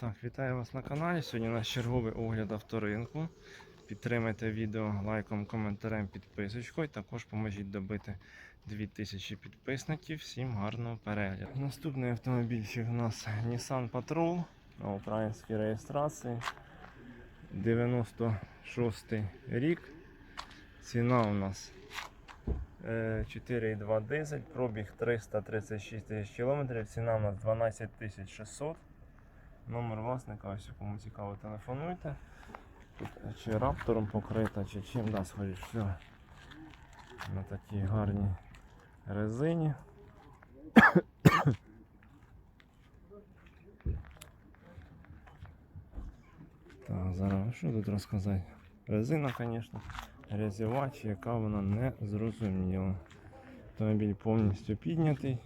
Так, вітаю вас на каналі. Сьогодні у нас черговий огляд авторинку. Підтримайте відео лайком, коментарем, підписочкою. Також поможіть добити 2000 підписників. Всім гарного перегляду. Наступний автомобільчик у нас Nissan Patrol на українській реєстрації. 96 рік. Ціна у нас е, 4,2 дизель, пробіг 336 тисяч кілометрів, ціна у нас 12 600. Номер власника, ось кому цікаво, телефонуйте. Тут чи раптором покрита, чи чим да, схожі, все на такій гарній резині. Так, зараз що тут розказати? Резина, звісно, грязєва, яка вона не зрозуміла. Автомобіль повністю піднятий.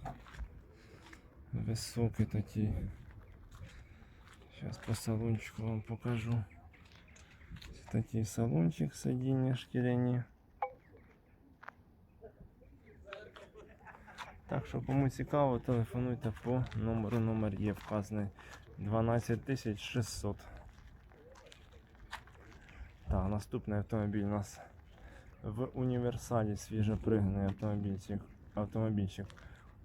Високий такий. Сейчас по салончику вам покажу. Ось Такий салончик, сидіння шкіряні. Так що кому цікаво, телефонуйте по номеру. Номер є вказаний 12600. Так, наступний автомобіль у нас в універсалі свіжопригнаний автомобільчик, автомобільчик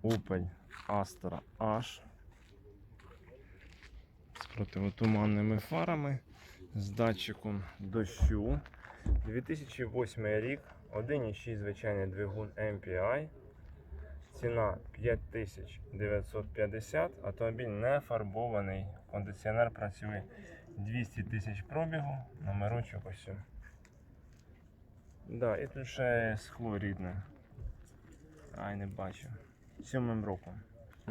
Opel Astra H противотуманними фарами, з датчиком дощу. 2008 рік, 1,6 звичайний двигун MPI. Ціна 5950, автомобіль не фарбований, кондиціонер працює 200 тисяч пробігу, номерочок ось. Да, і тут ще скло рідне. Ай, не бачу. Сьомим роком.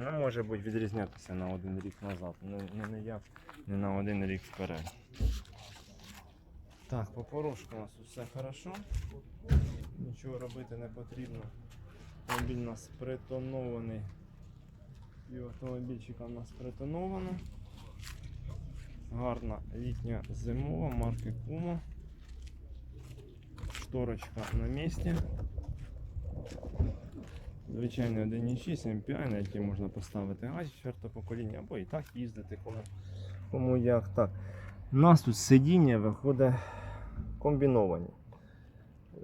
Ну, може бути відрізнятися на один рік назад. Не, не, як, не на один рік вперед. Так, по порошку у нас все хорошо. Нічого робити не потрібно. Автомобіль у нас притонований. І автомобільчика у нас притоновано. Гарна літня зимова марки Kuma. Шторочка на місці. Звичайний 1.6 MPI, на який можна поставити газ 4 покоління, або і так їздити кому, кому як так. У нас тут сидіння виходить комбіновані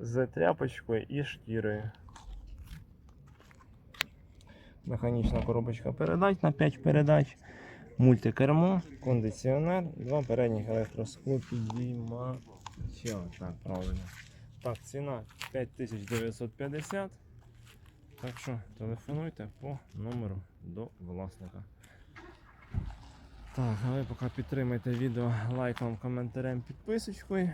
з тряпочкою і шкірою. Механічна коробочка передач на 5 передач, мультикермо, кондиціонер, два передніх електросклопідіймача. Так, правильно. Так, ціна 5950. Так що телефонуйте по номеру до власника. Так, а ви поки підтримайте відео лайком, коментарем, підписочкою.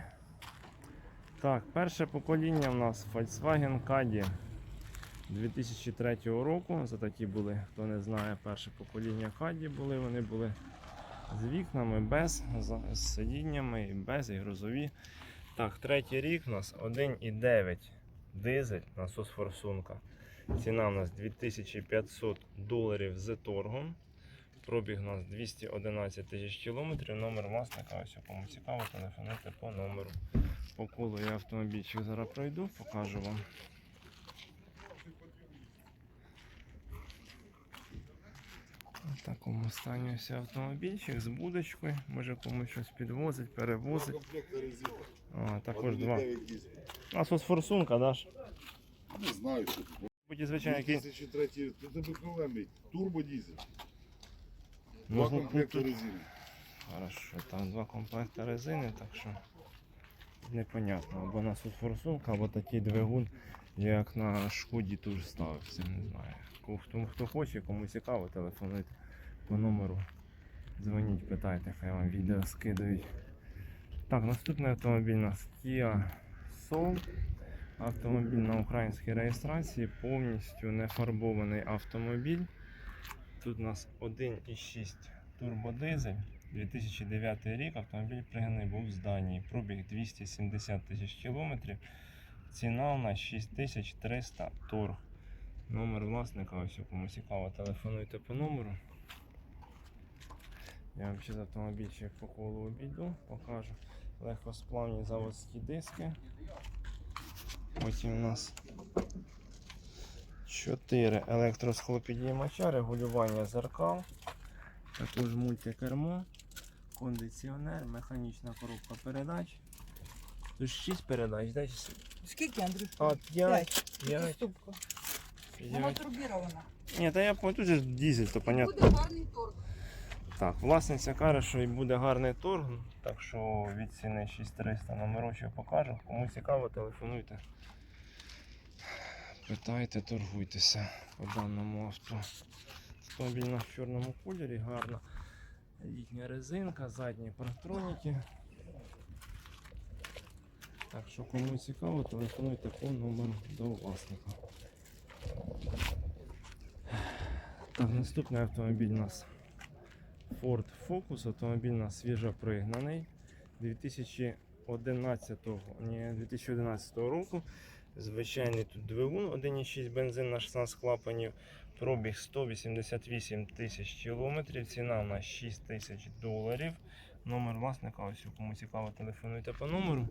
Так, перше покоління в нас Volkswagen Caddy 2003 року. Це такі були, хто не знає, перше покоління Caddy були. Вони були з вікнами, без, з сидіннями і без і грузові. Так, третій рік у нас 1,9 дизель, насос форсунка. Ціна у нас 2500 доларів з торгом. Пробіг у нас 211 тисяч кілометрів. Номер власника, ось кому цікаво, телефонуйте по номеру. По колу я автомобільчик зараз пройду, покажу вам. В такому стані ось автомобільчик з будочкою. Може комусь щось підвозить, перевозить. А, також два. 1,9 дизель. Насос форсунка, даш? Не знаю, Будь звичайно, який. 2003 рік. Це обикновений турбодизель. Ну, Два ну, комплекти тут- резини. Хорошо, там два комплекти резини, так що непонятно. Або насос форсунка, або такий двигун, як на шкоді тут ставився. Не знаю. Ко- Хто, хто хоче, кому цікаво, телефонуйте по номеру. Дзвоніть, питайте, хай вам відео скидають. Так, наступний автомобіль у нас Kia Soul. Автомобіль на українській реєстрації, повністю не фарбований автомобіль. Тут у нас 1,6 турбодизель. 2009 рік автомобіль пригнаний був з Данії. Пробіг 270 тисяч кілометрів. Ціна у нас 6300 торг. Номер власника, ось кому цікаво, телефонуйте по номеру. Я вам ще з автомобільчик по колу обійду, покажу. Легкосплавні заводські диски. Потім у нас 4 електросхлопідіймача, регулювання зеркал. Також мультикермо. кондиціонер, механічна коробка передач. Тут 6 передач, да? Скільки, Андрюш? А, 5. П'ять. 5, Ступка. Вона турбірована. Ні, та я тут же ж дізель, то понятно. Буде гарний торг. Так, власниця каже, що і буде гарний торг, так що від ціни 6300 номерочок покажу. Кому цікаво, телефонуйте. Питайте, торгуйтеся по даному авто. Автомобіль на в чорному кольорі, гарна літня резинка, задні парктроніки. Так що кому цікаво, телефонуйте по номеру до власника. Так, наступний автомобіль у нас Ford Focus, автомобіль у нас свіжо пригнаний 2011, ні, 2011 року. Звичайний тут двигун 1,6 бензин на 16 клапанів. Пробіг 188 тисяч кілометрів. Ціна у нас 6 тисяч доларів. Номер власника, ось кому цікаво, телефонуйте по номеру.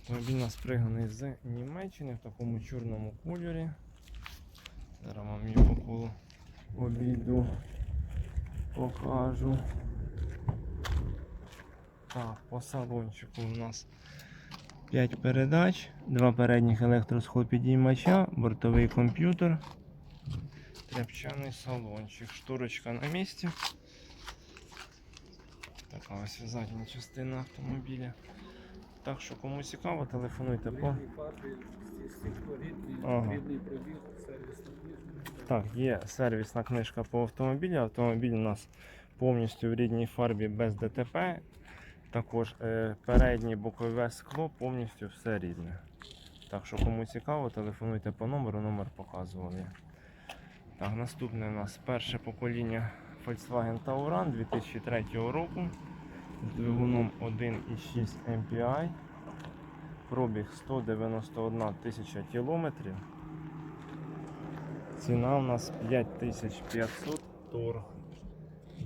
Автомобіль у нас пригнаний з Німеччини в такому чорному кольорі. Зараз вам його по обійду покажу. Так, по салончику у нас 5 передач, два передніх електросхлопідіймача, бортовий комп'ютер, тряпчаний салончик, шторочка на місці. Така ось задня частина автомобіля. Так що кому цікаво, телефонуйте по. Ага. рідний пробіг, сервісна книжка. Так, є сервісна книжка по автомобілю. Автомобіль у нас повністю в рідній фарбі без ДТП. Також е, переднє бокове скло повністю все рідне. Так що кому цікаво, телефонуйте по номеру, номер показував я. Так, наступне у нас перше покоління Volkswagen Tauran 2003 року з двигуном 1,6 MPI. Пробіг 191 тисяча кілометрів. Ціна у нас 5500 торг.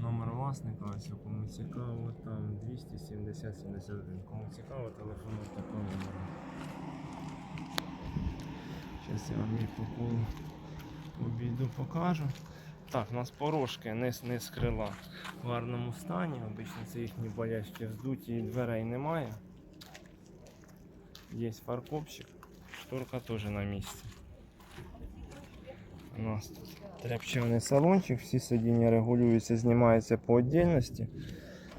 Номер власника, ось кому цікаво, там 270 71. Кому цікаво, телефонуйте по номеру. Зараз я вам їх по колу обійду покажу. Так, у нас порожки, низ, низ крила в гарному стані. Обично це їхні болячки вздуті і дверей немає. Є фаркопчик, шторка теж на місці. У нас тут тряпчаний салончик, всі сидіння регулюються, знімаються по отдельності.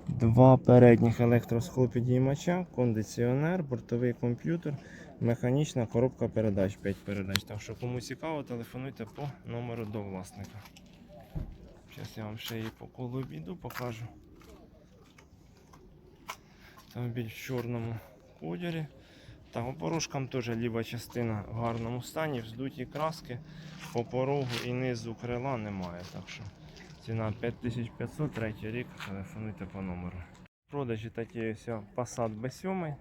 Два передніх електросхлопідіймача, кондиціонер, бортовий комп'ютер, механічна коробка передач, 5 передач. Так що кому цікаво, телефонуйте по номеру до власника. Зараз я вам ще її по колу обійду, покажу. Автомобіль в чорному кольорі. Так, по порожкам теж ліва частина в гарному стані, вздуті краски, по порогу і низу крила немає. Так що ціна 5500, третій рік, телефонуйте по номеру. В продажі такі ось Passat B7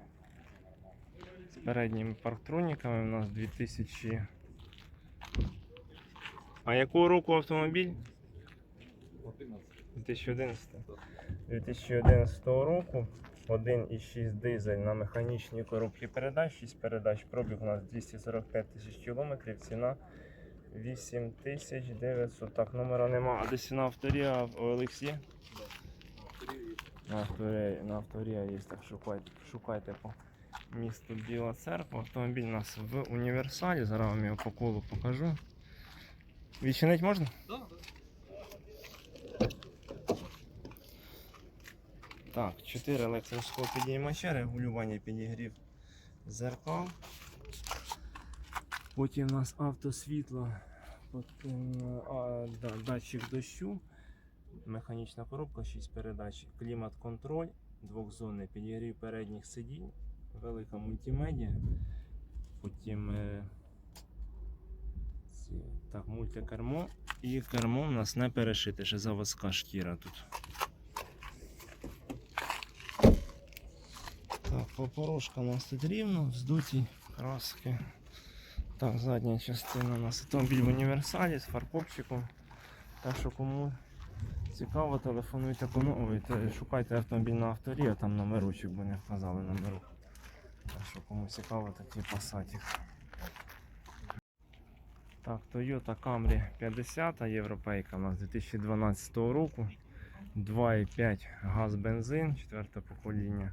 з передніми парктроніками у нас 2000. А якого року автомобіль? 2011. 2011 року 1,6 дизель на механічній коробці передач, 6 передач, пробіг у нас 245 тисяч кілометрів, ціна 8900. Так, номера нема. А десь на авторія в OLX є? На авторія, на авторія є, так шукайте, шукайте по місту Біла Церква. Автомобіль у нас в універсалі, зараз вам його по колу покажу. Відчинити можна? Так, 4 електросхопідіймача, регулювання підігрів зеркал. Потім у нас автосвітло, потім а, да, датчик дощу, механічна коробка, 6 передач, клімат-контроль, двохзонний підігрів передніх сидінь, велика мультимедіа, потім е, так, мультикермо і кермо у нас не перешите, ще заводська шкіра тут. Так, по порожкам у нас тут рівно, вздуті краски. Так, задня частина у нас автомобіль в універсалі з фаркопчиком. Так що кому цікаво, телефонуйте по новій, шукайте автомобіль на авторі, а там номерочок, бо не вказали номеру. Так що кому цікаво, такий пасатик. Так, Toyota Camry 50 європейка у нас 2012 року. 2,5 газ бензин, четверте покоління.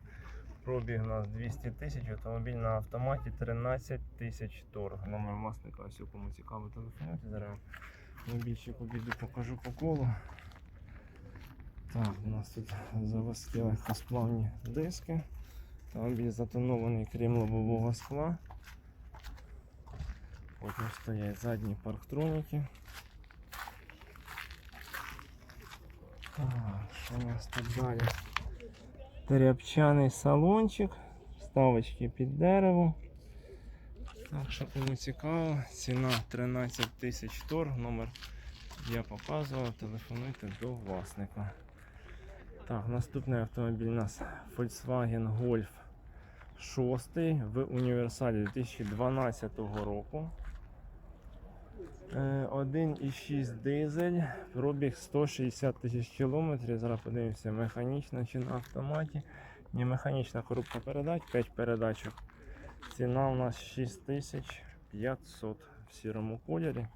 Пробіг у нас 200 тисяч, автомобіль на автоматі 13 тисяч торг. Номер власника, ось кому цікаво телефонуйте. Зараз мобільчик обіду покажу по колу. Так, у нас тут заводські легкосплавні диски. Автомобіль затонований крім лобового скла. Потім стоять задні парктроніки. Так, що у нас тут далі? Тряпчаний салончик, вставочки під дерево. Так що кому цікаво, ціна 13 тисяч торг, номер я показував, телефонуйте до власника. Так, наступний автомобіль у нас Volkswagen Golf 6 в універсалі 2012 року. Е, 1,6 дизель, пробіг 160 тисяч кілометрів. Зараз подивимося, механічна чи на автоматі. Не механічна коробка передач, 5 передачок. Ціна у нас 6500 в сірому кольорі.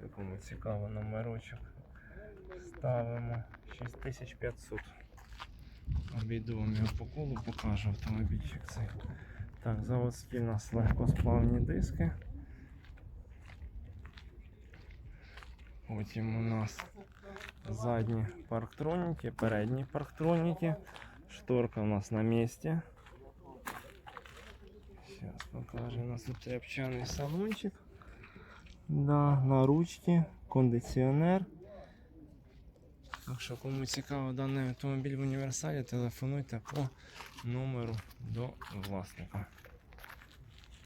Це Кому цікаво номерочок. Ставимо 6500. Обійду вам його по колу, покажу автомобільчик цей. Так, заводські у нас легкосплавні диски. Потім у нас задні парктроніки, передні парктроніки. Шторка у нас на місці. Зараз покажу. У нас тут тряпчаний салончик. Да, на ручці, кондиціонер. Так що, кому цікаво даний автомобіль в універсалі, телефонуйте по номеру до власника.